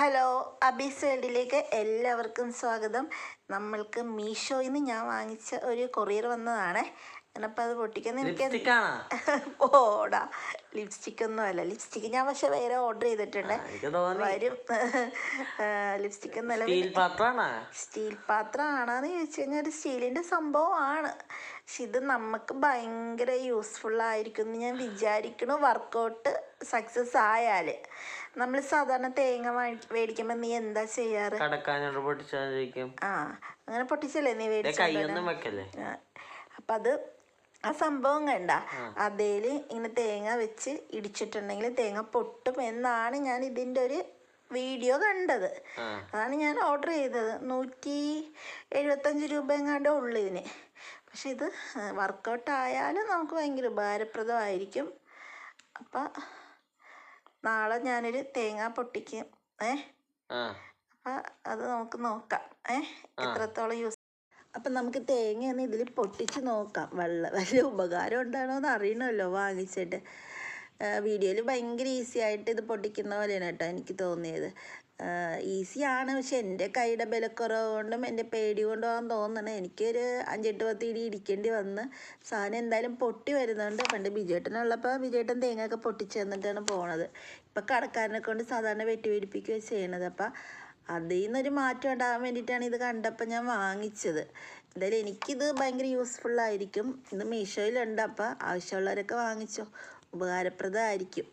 Hello അബീസ് വേൾഡിലേക്ക് എല്ലാവർക്കും സ്വാഗതം. നമ്മൾക്ക് മീഷോയിൽ നിന്ന് ഞാൻ വാങ്ങിച്ച ഒരു കൊറിയർ വന്നതാണ്. ഞാനപ്പോൾ അത് പൊട്ടിക്കുന്ന എനിക്ക് ഓടാ ലിപ്സ്റ്റിക് ഒന്നും അല്ല. ലിപ്സ്റ്റിക് ഞാൻ പക്ഷെ വേറെ ഓർഡർ ചെയ്തിട്ടുണ്ട്. വരും. ലിപ്സ്റ്റിക് ഒന്നല്ല സ്റ്റീൽ പാത്രം സ്റ്റീൽ പാത്രമാണെന്ന് ചോദിച്ചു കഴിഞ്ഞാൽ ഒരു സ്റ്റീലിന്റെ സംഭവമാണ്. പക്ഷെ ഇത് നമുക്ക് ഭയങ്കര യൂസ്ഫുൾ ആയിരിക്കും എന്ന് ഞാൻ വിചാരിക്കണു. വർക്കൗട്ട് സക്സസ് ആയാൽ നമ്മൾ സാധാരണ തേങ്ങ മേടിക്കുമ്പോൾ നീ എന്താ ചെയ്യാറ്? കടക്കാനോട് പൊട്ടിച്ചായിരിക്കും ആ അങ്ങനെ പൊട്ടിച്ചല്ലേ നീ മേടിച്ചല്ലേ അപ്പം അത് ആ സംഭവം കണ്ട. അതേൽ ഇങ്ങനെ തേങ്ങ വെച്ച് ഇടിച്ചിട്ടുണ്ടെങ്കിൽ തേങ്ങ പൊട്ടും എന്നാണ് ഞാൻ ഇതിന്റെ ഒരു വീഡിയോ കണ്ടത്. അതാണ് ഞാൻ ഓർഡർ ചെയ്തത്. നൂറ്റി എഴുപത്തഞ്ച് രൂപ എങ്ങാണ്ടേ ഉള്ളു ഇതിന്. പക്ഷെ ഇത് വർക്കൗട്ട് ആയാലും നമുക്ക് ഭയങ്കര ഉപകാരപ്രദമായിരിക്കും. അപ്പം നാളെ ഞാനൊരു തേങ്ങ പൊട്ടിക്കും. ഏ? അപ്പൊ അത് നമുക്ക് നോക്കാം. ഏ? എത്രത്തോളം യൂസ് അപ്പം നമുക്ക് തേങ്ങ ഒന്ന് ഇതിൽ പൊട്ടിച്ച് നോക്കാം. വെള്ള വലിയ ഉപകാരം ഉണ്ടാണോ എന്ന് അറിയണമല്ലോ വാങ്ങിച്ചിട്ട്. വീഡിയോയിൽ ഭയങ്കര ഈസി ആയിട്ട് ഇത് പൊട്ടിക്കുന്ന പോലെയാണ് കേട്ടോ എനിക്ക് തോന്നിയത്. ഈസിയാണ് പക്ഷെ എന്റെ കൈയുടെ ബലക്കുറവ് കൊണ്ടും എന്റെ പേടി കൊണ്ടും തോന്നണേ എനിക്കൊരു അഞ്ചെട്ട് പത്ത് ഇടി ഇടിക്കേണ്ടി വന്ന് സാധനം എന്തായാലും പൊട്ടി വരുന്നുണ്ട്. പണ്ട് ബിജേട്ടനുള്ളപ്പോൾ ബിജേട്ടൻ തേങ്ങയൊക്കെ പൊട്ടിച്ച് തന്നിട്ടാണ് പോണത്. ഇപ്പം കടക്കാരനെ കൊണ്ട് സാധാരണ വെട്ടി പിടിപ്പിക്കുകയാണ് ചെയ്യണത്. അപ്പം അതിൽ നിന്നൊരു മാറ്റം ഉണ്ടാകാൻ വേണ്ടിയിട്ടാണ് ഇത് കണ്ടപ്പോൾ ഞാൻ വാങ്ങിച്ചത്. എന്തായാലും എനിക്കിത് ഭയങ്കര ആയിരിക്കും. ഇത് മീഷോയിലുണ്ട് അപ്പോൾ ആവശ്യമുള്ളവരൊക്കെ വാങ്ങിച്ചോ. ഉപകാരപ്രദമായിരിക്കും.